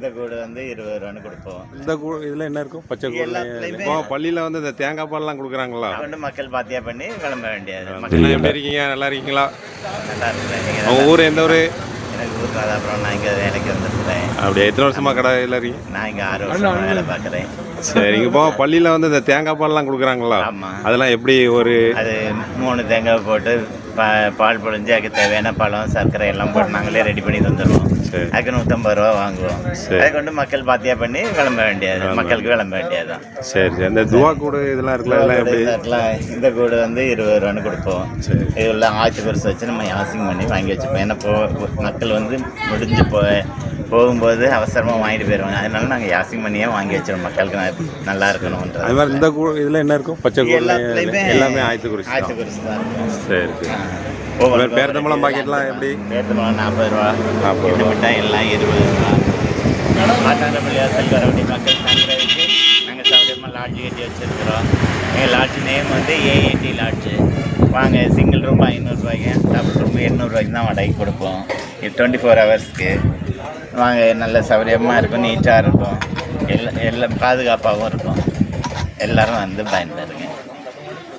இந்த கூடு வந்து இருபது ரூபான்னு கொடுப்போம். இந்த கூ இதில் என்ன இருக்கும்? பச்சை கூழ் எல்லாத்துலயுமே இப்போ பள்ளியில் வந்து இந்த தேங்காய் பால்லாம் கொடுக்குறாங்களா? கொண்டு மக்கள் பாத்தியா பண்ணி கிளம்ப வேண்டியது. மக்கள் எப்படி இருக்கீங்க? நல்லா இருக்கீங்களா? நல்லா இருக்கிறேன் நீங்க உங்கள் ஊர் எந்த ஊர்? எனக்கு ஊர் அப்புறம் நான் இங்கே வேலைக்கு வந்துருக்கிறேன் அப்படியே? எத்தனை வருஷமா கடையில் இருக்கீங்க? நான் இங்கே ஆறு வருஷம் வேலை பார்க்குறேன். சரிங்க இப்போ பள்ளியில் வந்து இந்த தேங்காய் பால்லாம் கொடுக்குறாங்களா? அதெல்லாம் எப்படி ஒரு அது மூணு தேங்காய் போட்டு பா பால் பொழிஞ்சு அதுக்கு தேவையான பழம் சர்க்கரை எல்லாம் போட்டு நாங்களே ரெடி பண்ணி தந்துடுவோம் அதுக்கு நூற்றம்பது ரூபா வாங்குவோம். அதை கொண்டு மக்கள் பாத்தியா பண்ணி கிளம்ப வேண்டியது மக்களுக்கு கிளம்ப வேண்டியதுதான். சரி சரி. இந்த துவா கூடு இதெல்லாம் இருக்குல்ல எப்படி? இதெல்லாம் இந்த கூடு வந்து இருபது ரூபான்னு கொடுப்போம். இதெல்லாம் ஆய்ச்சி பெருசு வச்சு நம்ம யாசிங் பண்ணி வாங்கி வச்சுப்போம். ஏன்னா போ மக்கள் வந்து முடிஞ்சு போ போகும்போது அவசரமாக வாங்கிட்டு போயிடுவாங்க அதனால நாங்கள் யாசிங் பண்ணியே வாங்கி வச்சிருவோம். மக்களுக்கு நல்லா அது இருக்கணுன்றது மாதிரி இந்த இதில் என்ன இருக்கும்? பச்சை எல்லாத்துலேயுமே எல்லாமே ஆயத்து குறிச்சி ஆய்ச்சி பெருசு தான் இருக்கும். சரி சரி. பேரத்தம்பழம் பாக்கெட்லாம் எப்படி? பேர்த்தம்பழம் நாற்பது ரூபா. நாற்பது ரூபா. மிட்டாய் எல்லாம் இருபது ரூபா. மாட்டாண்டப்பள்ளி வாசல் வரவடி மக்கள் தங்குறதுக்கு நாங்கள் சௌகரியமாக லாட்ஜ் கட்டி வச்சுருக்குறோம். எங்கள் லாட்ஜ் நேம் வந்து ஏஏடி லாட்ஜு வாங்க சிங்கிள் ரூம் ஐநூறுரூவாய்க்கு டபுள் ரூம் எண்ணூறுரூவாய்க்கு தான் வாடகை கொடுப்போம். டுவெண்ட்டி ஃபோர் ஹவர்ஸ்க்கு வாங்க நல்ல சௌகரியமாக இருக்கும் நீட்டாக இருக்கும். எல்லாம் எல்லாம் பாதுகாப்பாகவும் இருக்கும். எல்லோரும் வந்து பயன்பெறுங்க.